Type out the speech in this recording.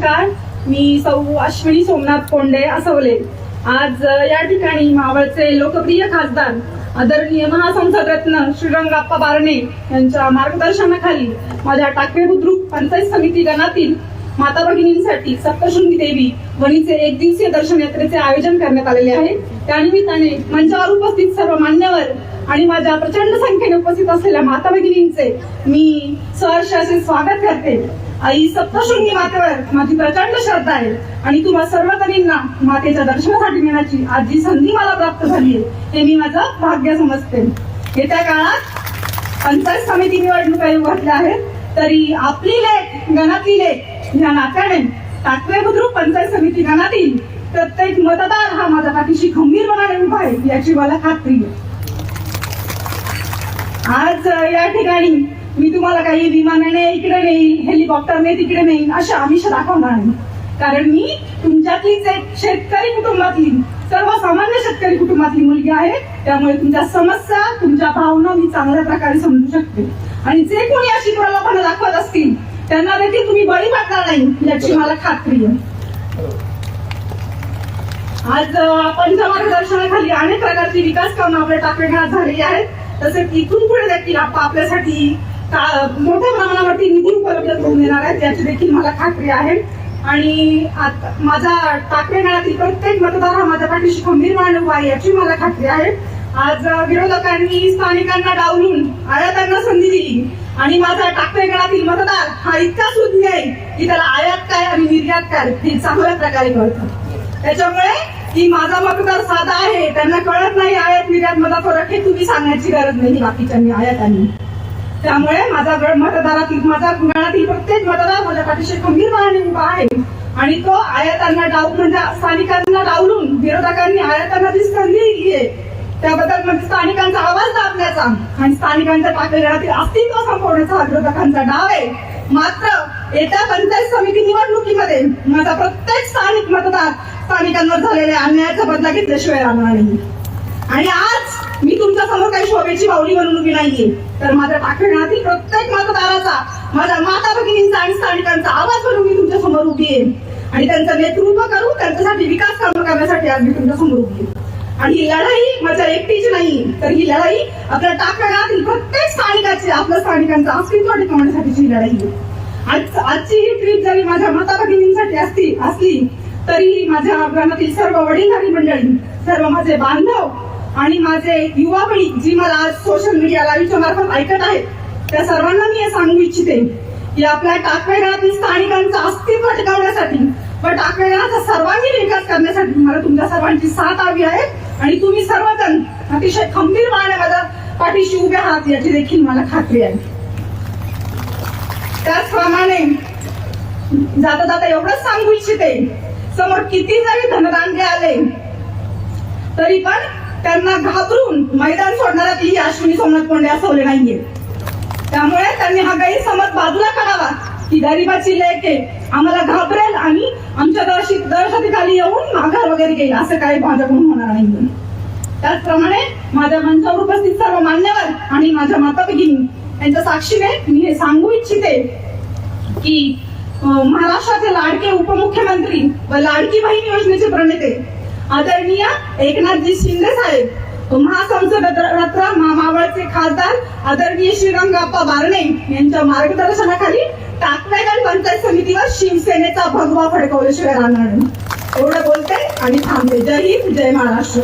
नमस्कार. मी सौ अश्विनी सोमनाथ कोंडे असवले. आज या ठिकाणी मावळचे लोकप्रिय खासदार आदरणीय महासंसदरत्न श्रीरंगाप्पा बारणे यांच्या मार्गदर्शनाखाली माझ्या टाकवे बुद्रुक पंचायत समिती गणातील माता भगिनींसाठी सप्तशृंगी देवी वणीचे एक दिवसीय दर्शन यात्रेचे आयोजन करण्यात आलेले आहे. त्यानिमित्ताने मंचावर उपस्थित सर्व मान्यवर आणि माझ्या प्रचंड संख्येने उपस्थित असलेल्या माता भगिनींचे मी सहर्ष असे स्वागत करते. आई सप्तशृंगी मातेवर माझी प्रचंड श्रद्धा आहे. आणि तुम्हा सर्व जणींना मातेच्या दर्शनासाठी नेण्याची आज जी संधी मला प्राप्त झाली आहे. हे मी माझं भाग्य समजते. येत्या काळात पंचायत समिती निवडणुका येऊ घातल्या आहेत. तरी आपली लेख गणातली लेख या नात्याने टाकवे बुद्रुक पंचायत समिती गणातील प्रत्येक मतदार हा माझा पाठीशी खंबीरपणाने उभा आहे याची मला खात्री आहे. आज या ठिकाणी मी तुम्हाला काही विमानाने इकडे नेईन हेलिकॉप्टरने तिकडे नेईन अशा आमिष दाखवणार नाही कारण मी तुमच्यातलीच एक शेतकरी कुटुंबातली सर्वसामान्य शेतकरी कुटुंबातली मुलगी आहे. त्यामुळे तुमच्या समस्या तुमच्या भावना मी चांगल्या प्रकारे समजू शकते. आणि जे कोणी अशी प्रलोभनं दाखवत असतील त्यांना देखील तुम्ही बळी पडणार नाही याची मला खात्री आहे. आज अ, पंच मार्गदर्शनाखाली अनेक प्रकारची विकास कामं आपल्या टाकळीघाट झालेली आहेत. तसेच इथून पुढे देखील आपल्यासाठी मोठ्या प्रमाणावरती निधी उपलब्ध करून देणार आहेत याची देखील मला खात्री आहे. आणि आता माझा टाकळीघाटातील प्रत्येक मतदार हा माझ्या पाठीशी खंबीरपणे उभा आहे याची मला खात्री आहे. आज विरोधकांनी स्थानिकांना डावलून आयातांना संधी दिली. आणि माझा टाकळीघाटातील मतदार हा इतका सुज्ञ आहे की त्याला आयात काय आणि निर्यात काय हे चांगल्या प्रकारे कळतं. त्याच्यामुळे की माझा मतदार साधा आहे त्यांना कळत नाही आयात निर्यात मला फरक हे तुम्ही सांगण्याची गरज नाही बाकीच्यानी आयात आणि त्यामुळे माझा गड मतदारातील माझा गणातील प्रत्येक मतदार माझ्या पाठीशी खंबीरपणाने उभा आहे. आणि तो आयातांना डाव म्हणजे स्थानिकांना डावलून विरोधकांनी आयातांना जी संधी दिली आहे त्याबद्दल म्हणजे स्थानिकांचा आवाज दाबण्याचा आणि स्थानिकांच्या टाकलेल्या अस्तित्व संपवण्याचा हा विरोधकांचा डाव आहे. मात्र येत्या पंचायत समिती निवडणुकीमध्ये माझा प्रत्येक स्थानिक मतदार स्थानिकांवर झालेल्या अन्यायाचा बदला घेतल्याशिवाय राहणार नाही. आणि आज तुमच्यासमोर काही शोभेची बावली बनून उभी नाहीये. तर माझ्या पाखरणातील प्रत्येक मतदाराचा माझ्या माता भगिनींचा आणि स्थानिकांचा आवाज बनून मी तुमच्यासमोर उभी आहे. आणि त्यांचं नेतृत्व करू त्यांच्यासाठी विकास कामं करण्यासाठी आज मी तुमच्यासमोर उभी आणि ही लढाई माझ्या एकटीची नाही तर ही लढाई आपल्या टाकण्यातील प्रत्येक स्थानिकाची आपल्या स्थानिकांचा अस्तित्व टिकवण्यासाठीची ही लढाई आहे. आज आजची ही ट्रिप जरी माझ्या माता भगिनींसाठी असती असली तरी माझ्या ग्रामातील सर्व वडीलधारी मंडळी सर्व माझे बांधव आणि माझे युवा पिढी जी मला आज सोशल मीडिया लाईव्हच्या मार्फत ऐकत आहेत त्या सर्वांना मी हे सांगू इच्छिते की आपल्या टाकवेगाळातील स्थानिकांचं अस्तित्व टिकवण्यासाठी व टाकवेगाळाचा सर्वांगीण विकास करण्यासाठी मला तुमच्या सर्वांची साथ हवी आहे. आणि तुम्ही सर्वजण अतिशय खंबीर माझ्या पाठीशी उभे आहात याची देखील मला खात्री आहे. त्याचप्रमाणे जाता जाता एवढंच सांगू इच्छिते समोर किती जरी धनदांडे आले तरी पण त्यांना घाबरून मैदान सोडणारा ती अश्विनी सोमनाथ कोंडे असवले नाहीये. त्यामुळे त्यांनी हा गैरसमज बाजूला काढावा. की गरिबाची लेके आम्हाला घाबरेल आणि आमच्या दहशी दहशतीखाली येऊन माघार वगैरे घेईल असं काही माझ्याकडून होणार नाही त्याचप्रमाणे माझ्या मंचावर उपस्थित सर्व मान्यवर आणि माझ्या माता भगिनी यांच्या साक्षीने मी हे सांगू इच्छिते की महाराष्ट्राचे लाडके उपमुख्यमंत्री व लाडकी बहीण योजनेचे प्रणेते आदरणीय एकनाथजी शिंदे साहेब महासंसद रत्न मावळचे खासदार आदरणीय श्रीरंगाप्पा बारणे यांच्या मार्गदर्शनाखाली टाकवेगड पंचायत समितीवर शिवसेनेचा भगवा फडकवल्याशिवाय राहणार एवढं बोलते आणि थांबते. जय हिंद जय महाराष्ट्र.